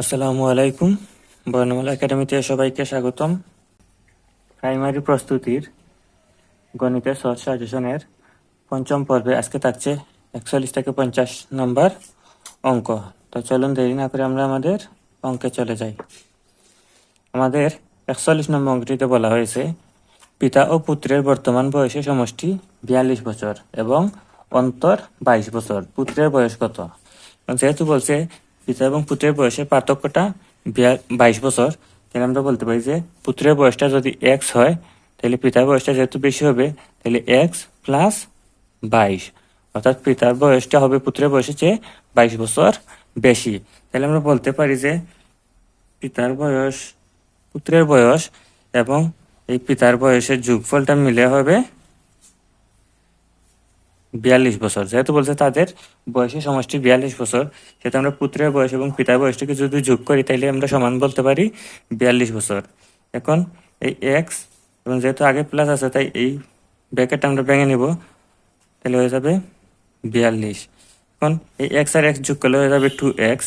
আসসালামু আলাইকুম। বর্ণমালা একাডেমিতে সবাইকে স্বাগতম। প্রাইমারি প্রস্তুতির গণিতের সহজ সাজেশনের পঞ্চম পর্বে আজকে থাকছে একচল্লিশ থেকে পঞ্চাশ নম্বর অঙ্ক। তো চলুন দেরি না করে আমরা আমাদের অঙ্কে চলে যাই। আমাদের একচল্লিশ নম্বর অঙ্কটিতে বলা হয়েছে, পিতা ও পুত্রের বর্তমান বয়সে সমষ্টি বিয়াল্লিশ বছর এবং অন্তর বাইশ বছর। পুত্রের বয়স কত? যেহেতু বলছে পিতা এবং পুত্রের বয়সের পার্থক্যটা বাইশ বছর, তাহলে আমরা বলতে পারি যে পুত্রের বয়সটা যদি এক্স হয়, তাহলে পিতার বয়সটা যেহেতু বেশি হবে, তাহলে এক্স প্লাস বাইশ। অর্থাৎ পিতার বয়সটা হবে পুত্রের বয়সের চেয়ে বাইশ বছর বেশি। তাহলে আমরা বলতে পারি যে পিতার বয়স, পুত্রের বয়স এবং এই পিতার বয়সের যোগফলটা মিলে হবে বিয়াল্লিশ বছর। যেহেতু বলছে তাদের বয়সের সমষ্টি বিয়াল্লিশ বছর, সেহেতু আমরা পুত্রের বয়স এবং পিতার বয়সটাকে যদি যোগ করি তাহলে আমরা সমান বলতে পারি বিয়াল্লিশ বছর। এখন এই এক্স এবং যেহেতু আগে প্লাস আছে, তাই এই ব্র্যাকেটটা আমরা ভেঙে নিব তাহলে হয়ে যাবে বিয়াল্লিশ। এখন এই এক্স আর এক্স যোগ করলে হয়ে যাবে টু এক্স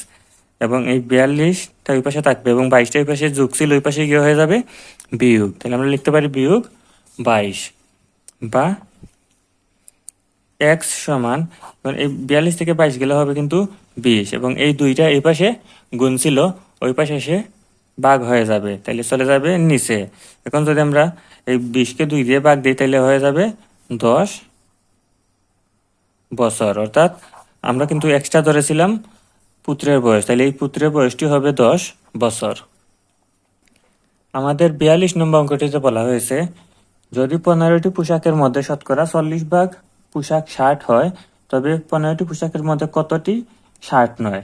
এবং এই বিয়াল্লিশটা ওই পাশে থাকবে এবং বাইশটা ওই পাশে যোগ ছিল, ওই পাশে গিয়ে হয়ে যাবে বিয়োগ। তাহলে আমরা লিখতে পারি বিয়োগ বাইশ বা এক্স সমান এই বিয়াল্লিশ থেকে বাইশ গেলে হবে কিন্তু বিশ। এবং এই দুইটা এই পাশে গুণ ছিল, ওই পাশে এসে বাঘ হয়ে যাবে তাহলে চলে যাবে নিচে। এখন যদি আমরা এই বিশকে দুই দিয়ে বাঘ দিই তাহলে হয়ে যাবে দশ বছর। অর্থাৎ আমরা কিন্তু এক্সট্রা ধরেছিলাম পুত্রের বয়স তাহলে এই পুত্রের বয়সটি হবে দশ বছর। আমাদের বিয়াল্লিশ নম্বর অঙ্কটিতে বলা হয়েছে, যদি পনেরোটি পোশাকের মধ্যে শতকরা চল্লিশ ভাগ পোশাক শার্ট হয়, তবে পনেরোটি পোশাকের মধ্যে কতটি শার্ট নয়?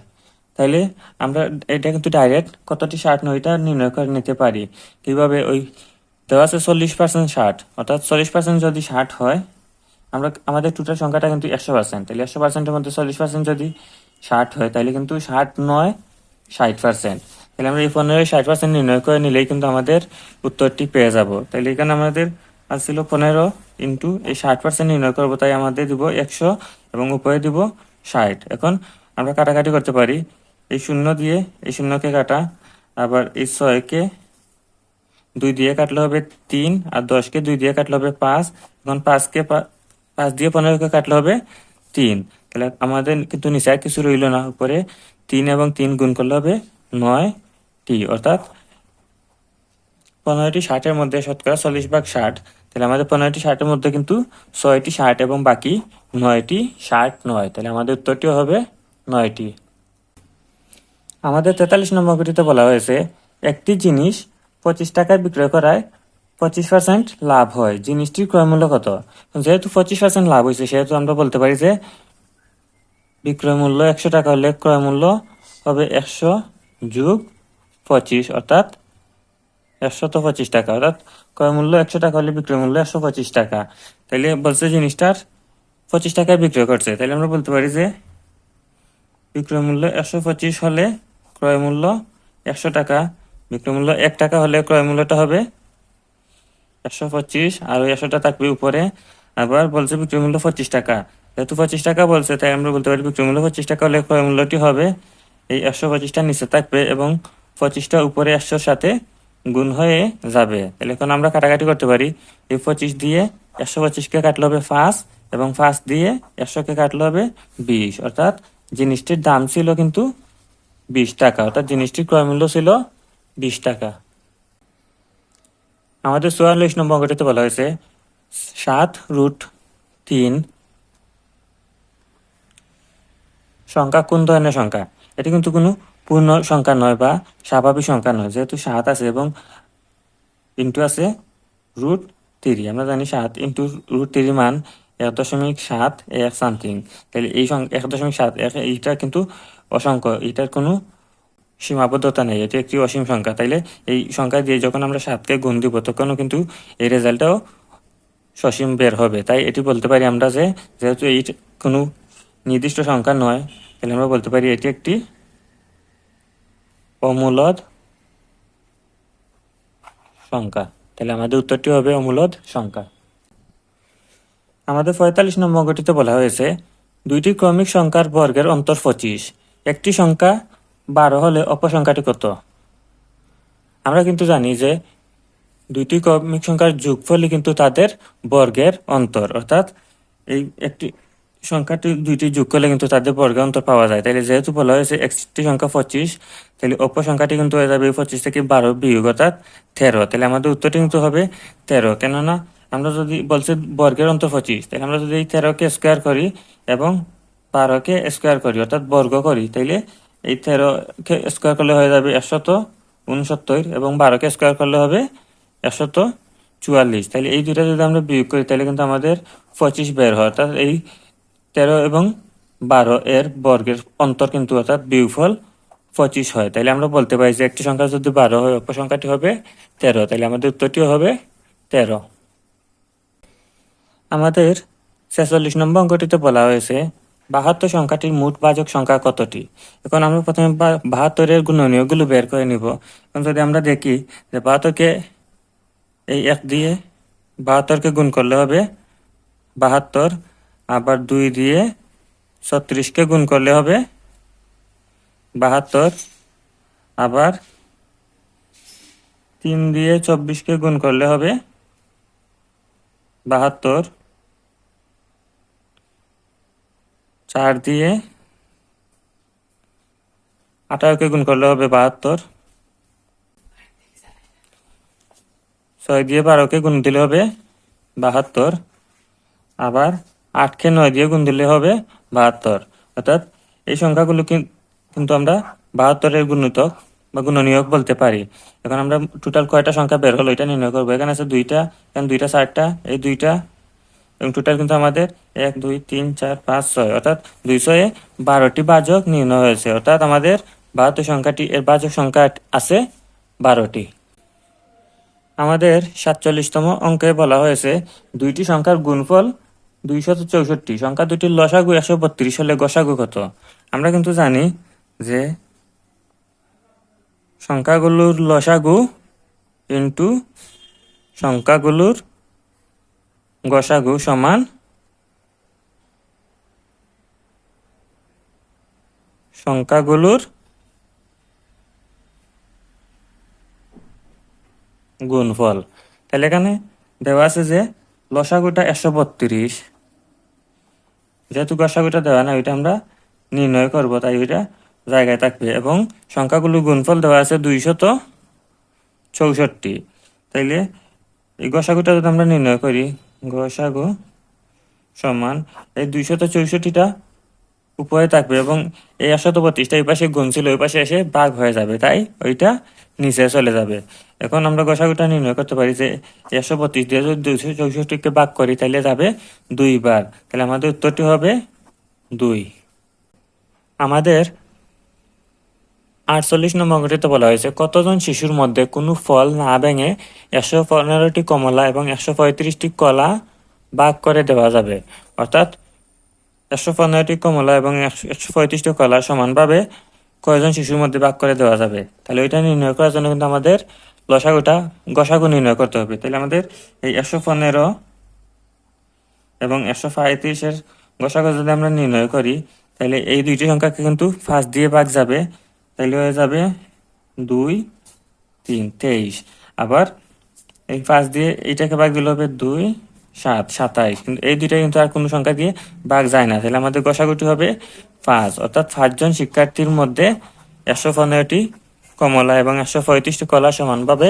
তাইলে আমরা এটা কিন্তু ডাইরেক্ট কতটি শার্ট নয় এটা নির্ণয় করে নিতে পারি। কীভাবে ওই, দেওয়া আছে চল্লিশ পার্সেন্ট শার্ট, অর্থাৎ চল্লিশ পার্সেন্ট যদি শার্ট হয়, আমরা আমাদের টোটাল সংখ্যাটা কিন্তু একশো পার্সেন্ট তাহলে একশো পার্সেন্টের মধ্যে চল্লিশ পার্সেন্ট যদি ষাট হয় তাহলে কিন্তু ষাট নয়, ষাট পার্সেন্ট তাহলে আমরা এই পনেরো, ষাট পার্সেন্ট নির্ণয় করে নিলেই কিন্তু আমাদের উত্তরটি পেয়ে যাব। তাহলে এখানে আমাদের আসছিল পনেরো ইন্টু এই ষাট পার্সেন্ট নির্ণয় করব, তাই আমাদের দিব একশো এবং উপরে দিব ষাট। এখন আমরা কাটাকাটি করতে পারি। এই শূন্য দিয়ে, এই শূন্যকে কাটা, আবার এই ছয়কে দুই দিয়ে কাটলে হবে তিন, আর দশকে দুই দিয়ে কাটলে হবে পাঁচ। এখন পাঁচকে পাঁচ দিয়ে পনেরোকে কাটলে হবে তিন। তাহলে আমাদের কিন্তু নিচে আর কিছু রইল না, উপরে তিন এবং তিন গুণ করলে হবে নয় টি অর্থাৎ পনেরোটি ষাটের মধ্যে শতকরা চল্লিশ ভাগ ষাট। তাহলে আমাদের পনেরোটি ষাটের মধ্যে কিন্তু ছয়টি ষাট এবং বাকি নয়টি ষাট নয়। তাহলে আমাদের উত্তরটি হবে নয়টি। আমাদের তেতাল্লিশ নম্বর বলা হয়েছে, একটি জিনিস পঁচিশ টাকায় বিক্রয় করায় পঁচিশ পার্সেন্ট লাভ হয়। জিনিসটির ক্রয় মূল্য কত? যেহেতু পঁচিশ পার্সেন্ট লাভ হয়েছে, সেহেতু আমরা বলতে পারি যে বিক্রয় মূল্য একশো টাকা হলে ক্রয় মূল্য হবে একশো যোগ পঁচিশ, অর্থাৎ একশো তো পঁচিশ টাকা। অর্থাৎ ক্রয় মূল্য? একশো টাকা হলে বিক্রয় মূল্য, একশো পঁচিশ টাকা। তাহলে বলছে জিনিসটার পঁচিশ টাকায় বিক্রয় করছে। তাহলে আমরা বলতে পারি যে বিক্রয় মূল্য একশো পঁচিশ হলে ক্রয় মূল্য একশো টাকা। বিক্রয় মূল্য এক টাকা হলে ক্রয় মূল্যটা হবে একশো পঁচিশ। আর ওই একশোটা থাকবে উপরে। আবার বলছে বিক্রয় মূল্য পঁচিশ টাকা। যেহেতু পঁচিশ টাকা বলছে, তাই আমরা বলতে পারি বিক্রয় মূল্য পঁচিশ টাকা হলে ক্রয় মূল্যটি হবে। এই একশো পঁচিশটা নিচে থাকবে এবং পঁচিশটা উপরে একশোর সাথে গুণ হয়ে যাবে। তাহলে এখন আমরা কাটাকাটি করতে পারি। এই পঁচিশ দিয়ে একশো পঁচিশকে কাটলে হবে পাঁচ এবং পাঁচ দিয়ে একশোকে কাটলে হবে বিশ। অর্থাৎ জিনিসটির দাম ছিল কিন্তু বিশ টাকা। অর্থাৎ জিনিসটির ক্রয় মূল্য ছিল বিশ টাকা। আমাদের চুয়াল্লিশ নম্বর অঙ্কটিতে বলা হয়েছে, সাত রুট তিন সংখ্যা কোন ধরনের সংখ্যা? এটি কিন্তু কোনো পূর্ণ সংখ্যা নয় বা স্বাভাবিক সংখ্যা নয়, যেহেতু সাত আছে এবং ইন্টু আছে রুট থ্রি। আমরা জানি সাত ইন্টু রুট থ্রি মান এক দশমিক সাত এক সামথিং। তাহলে এই এক দশমিক সাত এক- এইটা কিন্তু অসংখ্য। এটার কোনো সীমাবদ্ধতা নেই, এটি একটি অসীম সংখ্যা। তাইলে এই সংখ্যা দিয়ে যখন আমরা সাতকে গুণ দিব, তখনও কিন্তু এই রেজাল্টটাও সসীম বের হবে। তাই এটি বলতে পারি আমরা যে, যেহেতু এই কোনো নির্দিষ্ট সংখ্যা নয়, তাহলে আমরা বলতে পারি এটি একটি অমূলদ সংখ্যা তাহলে আমাদের উত্তরটি হবে অমূলদ সংখ্যা আমাদের পঁয়তাল্লিশ নম্বর অঙ্কটিতে বলা হয়েছে, দুইটি ক্রমিক সংখ্যার বর্গের অন্তর পঁচিশ। একটি সংখ্যা বারো হলে অপসংখ্যাটি কত? আমরা কিন্তু জানি যে দুইটি ক্রমিক সংখ্যার যোগফলই কিন্তু তাদের বর্গের অন্তর। অর্থাৎ এই একটি সংখ্যাটি দুইটি যোগ করলে কিন্তু তাদের বর্গের অন্তর পাওয়া যায়। তাহলে যেহেতু বলা হয়েছে একটি সংখ্যা পঁচিশ তাহলে অপর সংখ্যাটি কিন্তু হয়ে যাবে পঁচিশ থেকে বারো বিয়োগ অর্থাৎ তেরো। তাহলে আমাদের উত্তরটি কিন্তু হবে তেরো। কেননা আমরা যদি বলছে বর্গের অন্তর পঁচিশ তাহলে আমরা যদি এই তেরোকে স্কোয়ার করি এবং বারোকে স্কোয়ার করি, অর্থাৎ বর্গ করি, তাইলে এই তেরোকে স্কোয়ার করলে হয়ে যাবে একশত উনসত্তর এবং বারোকে স্কোয়ার করলে হবে একশত চুয়াল্লিশ। তাহলে এই দুটা যদি আমরা বিয়োগ করি তাহলে কিন্তু আমাদের পঁচিশ বের হয়। অর্থাৎ এই তেরো এবং বারো এর বর্গের অন্তর কিন্তু অর্থাৎ বিয়োগফল পঁচিশ হয়। তাহলে আমরা বলতে পারি যে একটি সংখ্যা যদি বারো হয় অপর সংখ্যাটি হবে তেরো। তাহলে আমাদের উত্তরটিও হবে তেরো। আমাদের ছেচল্লিশ নম্বর অঙ্কটিতে বলা হয়েছে, বাহাত্তর সংখ্যাটির মোট বাচক সংখ্যা কতটি? এখন আমরা প্রথমে বাহাত্তরের গুণনীয়গুলো বের করে নিব। এখন যদি আমরা দেখি যে বাহাত্তরকে এই এক দিয়ে বাহাত্তরকে গুণ করলে হবে বাহাত্তর আবার দুই দিয়ে ছত্রিশকে গুণ করলে হবে বাহাত্তর। আবার তিন দিয়ে চব্বিশকে গুণ করলে হবে বাহাত্তর। চার দিয়ে আঠারোকে গুণ করলে হবে বাহাত্তর। ছয় দিয়ে বারোকে গুণ দিলে হবে বাহাত্তর। আবার আটকে নয় দিয়ে গুণ দিলে হবে বাহাত্তর। অর্থাৎ এই সংখ্যাগুলো কিন- কিন্তু আমরা বাহাত্তরের গুণিতক বা গুণনীয়ক বলতে পারি। এখন আমরা টোটাল কয়টা সংখ্যা বের হলো এটা নির্ণয় করব। এখানে আছে দুইটা, এখানে দুইটা চারটা, এই দুইটা। এবং টোটাল কিন্তু আমাদের এক, দুই, তিন, চার, পাঁচ, ছয়। অর্থাৎ দুইশয়ে বারোটি বাজক নির্ণয় হয়েছে। অর্থাৎ আমাদের বাহাত্তর সংখ্যাটি, এর বাজক সংখ্যা আছে বারোটি। আমাদের সাতচল্লিশতম অঙ্কে বলা হয়েছে, দুইটি সংখ্যার গুণফল দুইশত চৌষট্টি, সংখ্যা দুটির লসাগু একশো বত্রিশ হলে গসাগু কত? আমরা কিন্তু জানি যে সংখ্যাগুলোর লসাগু ইন্টু সংখ্যাগুলোর গসাগু সমান সংখ্যাগুলোর গুণফল। তাহলে এখানে দেওয়া আছে যে লসাগুটা একশো বত্রিশ যেহেতু গসাগুটা দেওয়া না ওইটা আমরা নির্ণয় করব, তাই ওইটা জায়গায় থাকবে। এবং সংখ্যাগুলোর গুণফল দেওয়া আছে দুইশত চৌষট্টি। তাইলে এই গসাগুটা যদি আমরা নির্ণয় করি গসাগু সমান এই দুইশত চৌষট্টিটা উপরে থাকবে এবং এই একশত বত্রিশটা এই পাশে গুণ ছিল, ওই পাশে এসে ভাগ হয়ে যাবে, তাই ওইটা নিচে চলে যাবে। এখন আমরা গসাগুটা নির্ণয় করতে পারি যে একশো বত্রিশ দিয়ে যদি দুইশো চৌষট্টিকে ভাগ করি তাহলে যাবে দুইবার। তাহলে আমাদের উত্তরটি হবে দুই। আমাদের আটচল্লিশ নম্বর অঙ্কটিতে বলা হয়েছে, কতজন শিশুর মধ্যে কোনো ফল না ভেঙে একশো পনেরোটি কমলা এবং একশো পঁয়ত্রিশটি কলা ভাগ করে দেওয়া যাবে? অর্থাৎ একশো পনেরোটি কমলা এবং একশো পঁয়ত্রিশটি কলা সমানভাবে কয়জন শিশুর মধ্যে ভাগ করে দেওয়া যাবে? তাহলে ওইটা নির্ণয় করার জন্য কিন্তু আমাদের লসাগুটা গসাগু নির্ণয় করতে হবে। তাহলে আমাদের এই একশো পনেরো এবং একশো পঁয়ত্রিশের গসাগু যদি আমরা নির্ণয় করি, তাহলে এই দুইটি সংখ্যাকে কিন্তু ফার্স্ট দিয়ে ভাগ যাবে। তাহলে হয়ে যাবে দুই, তিন, তেইশ। আবার এই পাঁচ দিয়ে এইটাকে ভাগ দিলে হবে দুই, সাত, সাতাইশ। কিন্তু এই দুইটা কিন্তু আর কোনো সংখ্যা দিয়ে ভাগ যায় না। তাহলে আমাদের গসাগুটি হবে পাঁচ। অর্থাৎ পাঁচজন শিক্ষার্থীর মধ্যে একশো পনেরোটি কমলা এবং একশো পঁয়ত্রিশটি কলা সমানভাবে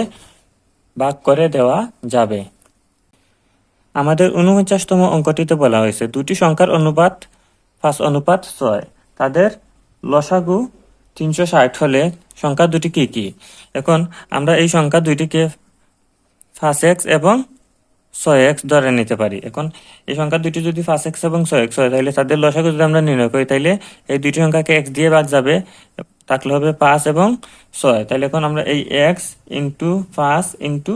ভাগ করে দেওয়া যাবে। আমাদের উনপঞ্চাশতম অঙ্কটিতে বলা হয়েছে, দুটি সংখ্যার অনুপাত পাঁচ অনুপাত ছয়। তাদের লসাগু তিনশো ষাট হলে সংখ্যা দুটি কি কি? এখন আমরা এই সংখ্যা দুইটিকে ফার্স্ট এক্স এবং ছয় এক্স ধরে নিতে পারি। এখন এই সংখ্যা দুটি যদি ফার্স্ট এক্স এবং ছয় এক্স হয়, তাহলে তাদের লসাগু যদি আমরা নির্ণয় করি, তাহলে এই দুটি সংখ্যাকে এক্স দিয়ে ভাগ যাবে থাকলে হবে পাঁচ এবং ছয়। তাহলে এখন আমরা এই এক্স ইন্টু পাঁচ ইন্টু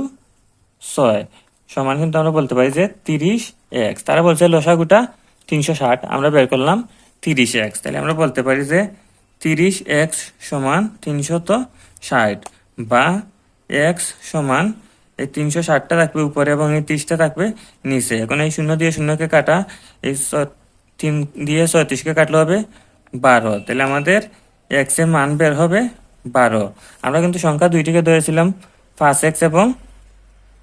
ছয় সমান কিন্তু আমরা বলতে পারি যে তিরিশ এক্স তারা বলছে লসাগুটা তিনশো ষাট, আমরা বের করলাম তিরিশ এক্স তাহলে আমরা বলতে পারি যে তিরিশ এক্স সমান তিনশত ষাট বা এক্স সমান এই তিনশো ষাটটা থাকবে উপরে এবং এই তিরিশটা থাকবে নিচে। এখন এই শূন্য দিয়ে শূন্যকে কাটা, এই তিন দিয়ে ছয়ত্রিশকে কাটলে হবে বারো। তাহলে আমাদের এক্সের মান বের হবে বারো। আমরা কিন্তু সংখ্যা দুইটিকে ধরেছিলাম পাঁচ এক্স এবং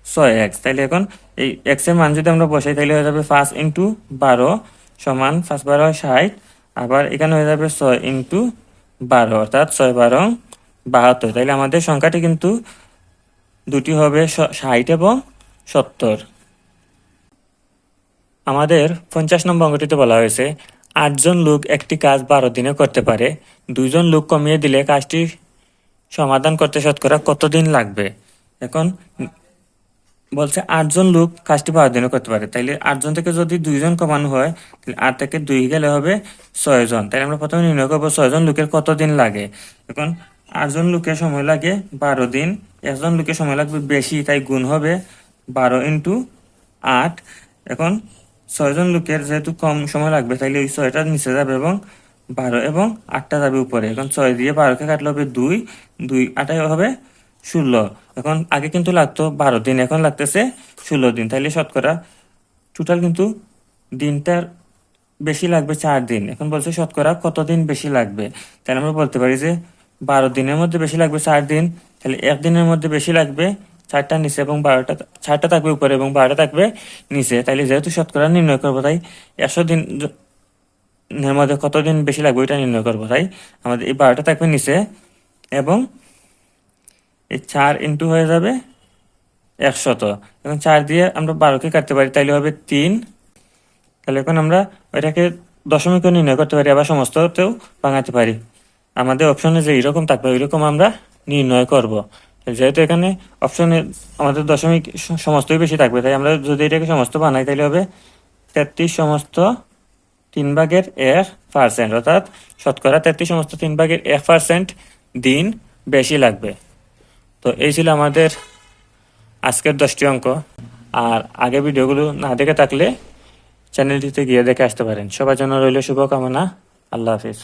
ছয় এক্স তাইলে এখন এই এক্সের মান যদি আমরা বসাই তাহলে হয়ে যাবে পাঁচ ইন্টু বারো সমান পাঁচ বারো ষাট, আবার এখানে হয়ে যাবে ছয় ইন্টু বারো, অর্থাৎ ছয় বারো বাহাত্তর। তাইলে আমাদের সংখ্যাটি কিন্তু দুটি হবে ষাট এবং সত্তর। আমাদের পঞ্চাশ নম্বর অঙ্কটিতে বলা হয়েছে আটজন লোক একটি কাজ বারো দিনে করতে পারে। দুইজন লোক কমিয়ে দিলে কাজটি সমাধান করতে শতকরা কতদিন লাগবে? এখন বলছে আটজন লোক কাজটি বারো দিনে করতে পারে। তাইলে আটজন থেকে যদি দুইজন কমানো হয় তাহলে আট থেকে দুই গেলে হবে ছয়জন। তাইলে আমরা প্রথমে নির্ণয় করব ছয়জন লোকের কতদিন লাগে। এখন আটজন লোকের সময় লাগে বারো দিন, একজন লোকের সময় লাগবে বেশি, তাই গুণ হবে বারো ইন্টু আট। এখন ছয়জন লোকের যেহেতু কম সময় লাগবে, তাইলে ওই ছয়টা নিচে যাবে এবং বারো এবং আটটা যাবে উপরে। এখন ছয় দিয়ে বারোকে কাটলে হবে দুই দুই আটাই হবে ষোলো। এখন আগে কিন্তু লাগতো বারো দিন, এখন লাগতেছে ষোলো দিন। তাইলে শতকরা টোটাল কিন্তু দিনটার বেশি লাগবে চার দিন। এখন বলছে শতকরা কতদিন বেশি লাগবে? তাহলে আমরা বলতে পারি যে বারো দিনের মধ্যে বেশি লাগবে চার দিন তাহলে এক দিনের মধ্যে বেশি লাগবে চারটা নিচে এবং বারোটা চারটা থাকবে উপরে এবং বারোটা থাকবে নিচে। তাইলে যেহেতু শতকরা নির্ণয় করব, তাই একশো দিন মধ্যে কতদিন বেশি লাগবে ওইটা নির্ণয় করব, তাই? আমাদের এই বারোটা থাকবে নিচে এবং এই চার ইন্টু হয়ে যাবে একশত। এখন চার দিয়ে আমরা বারোকে কাটতে পারি, তাইলে হবে তিন। তাহলে এখন আমরা ওইটাকে দশমিকও নির্ণয় করতে পারি, আবার সমস্ততেও ভাঙাতে পারি। আমাদের অপশনে যে এরকম থাকবে, ওইরকম আমরা নির্ণয় করব। যেহেতু এখানে অপশনে আমাদের দশমিক সমস্তই বেশি থাকবে, তাই আমরা যদি এটাকে সমস্ত বানাই, তাহলে হবে তেত্রিশ সমস্ত তিন ভাগের এক পার্সেন্ট অর্থাৎ শতকরা তেত্রিশ সমস্ত তিন ভাগের এক পার্সেন্ট দিন বেশি লাগবে। তো এই ছিল আমাদের আজকের দশটি অঙ্ক। আর আগে ভিডিওগুলো না দেখে থাকলে চ্যানেলটিতে গিয়ে দেখে আসতে পারেন। সবার জন্য রইল শুভকামনা। আল্লাহ হাফিজ।